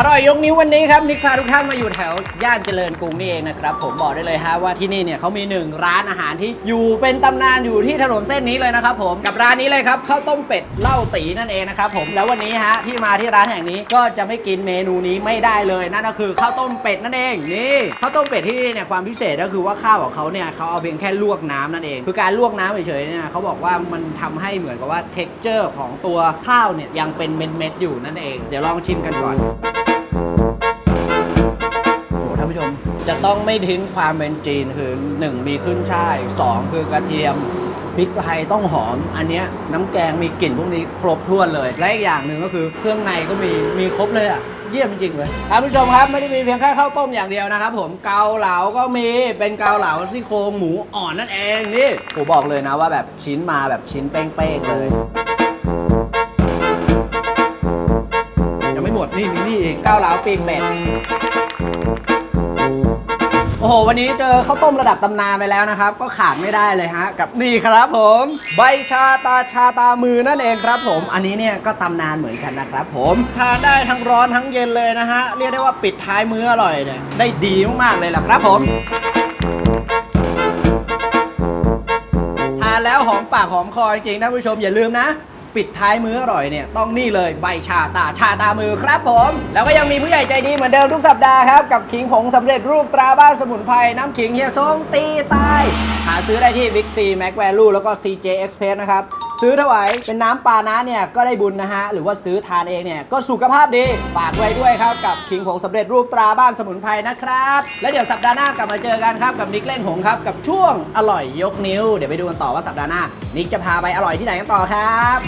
อร่อยยกนิ้ววันนี้ครับนิกพาทุกท่านมาอยู่แถวย่านเจริญกรุงนี่เองนะครับ ผมบอกได้เลยฮะว่าที่นี่เนี่ยเขามีหนึ่งร้านอาหารที่อยู่เป็นตำนานอยู่ที่ถนนเส้นนี้เลยนะครับผมกับร้านนี้เลยครับข้าวต้มเป็ดเล้าตีนั่นเองนะครับผมแล้ววันนี้ฮะที่มาที่ร้านแห่งนี้ก็จะไม่กินเมนูนี้ไม่ได้เลยนั่นก็คือข้าวต้มเป็ดนั่นเองนี่ข้าวต้มเป็ดที่นี่เนี่ยความพิเศษก็คือว่าข้าวของเขาเนี่ยเขาเอาเพียงแค่ลวกน้ำนั่นเอง คือการลวกน้ำเฉยๆเนี่ยเขาบอกว่ามันทำให้เหมือนกับว่า t e x t อร์ของตัวข้าวเนี่ยยังเป็นเม็ดๆอยู่นั่นเอง เดี๋ยวลองชิมกันก่อน จะต้องไม่ทิ้งความเป็นจีนคือ1มีขึ้นช่าย2คือกระเทียมพริกไทยต้องหอม อันเนี้ยน้ำแกงมีกลิ่นพวกนี้ครบถ้วนเลย และอีกอย่างหนึ่งก็คือเครื่องในก็มีมีครบเลยอะ เยี่ยมจริงเลยท่านผู้ชมครับไม่ได้มีเพียงแค่ข้าวต้มอย่างเดียวนะครับผมเกาเหลาก็มีเป็นเกาเหลาซี่โครงหมูอ่อนนั่นเองนี่ผมบอกเลยนะว่าแบบชิ้นมาแบบชิ้นเป้งๆเลยยังไม่หมดนี่มีนี่อีกเกาเหลาปีกเป็ด โอ้โห วันนี้เจอข้าวต้มระดับตำนานไปแล้วนะครับ ก็ขาดไม่ได้เลยฮะ กับนี่ครับผม ใบชาตาชาตามือนั่นเองครับผม อันนี้เนี่ยก็ตำนานเหมือนกันนะครับผมทานได้ทั้งร้อนทั้งเย็นเลยนะฮะ เรียกได้ว่าปิดท้ายมื้ออร่อยเนี่ยได้ดีมากๆเลยล่ะครับผมทานแล้วหอมปากหอมคอจริงๆท่านผู้ชมอย่าลืมนะ ปิดท้ายมื้ออร่อยเนี่ยต้องนี่เลยใบชาตาชาตามือครับผม แล้วก็ยังมีผู้ใหญ่ใจดีเหมือนเดิมทุกสัปดาห์ครับ กับขิงผงสำเร็จรูปตราบ้านสมุนไพรน้ำขิงเฮียส้มตีใตายหาซื้อได้ที่ Big C Mac Value แล้วก็ CJ Express นะครับซื้อถวายเป็นน้ำปานะเนี่ยก็ได้บุญนะฮะ หรือว่าซื้อทานเองเนี่ยก็สุขภาพดีฝากไว้ด้วยครับ กับขิงผงสำเร็จรูปตราบ้านสมุนไพรนะครับ และเดี๋ยวสัปดาห์หน้ากลับมาเจอกันครับ กับนิกเล่นหงครับ กับช่วงอร่อยยกนิ้ว เดี๋ยวไปดูกันต่อว่าสัปดาห์หน้า นิกจะพาไปอร่อยที่ไหนกันต่อครับ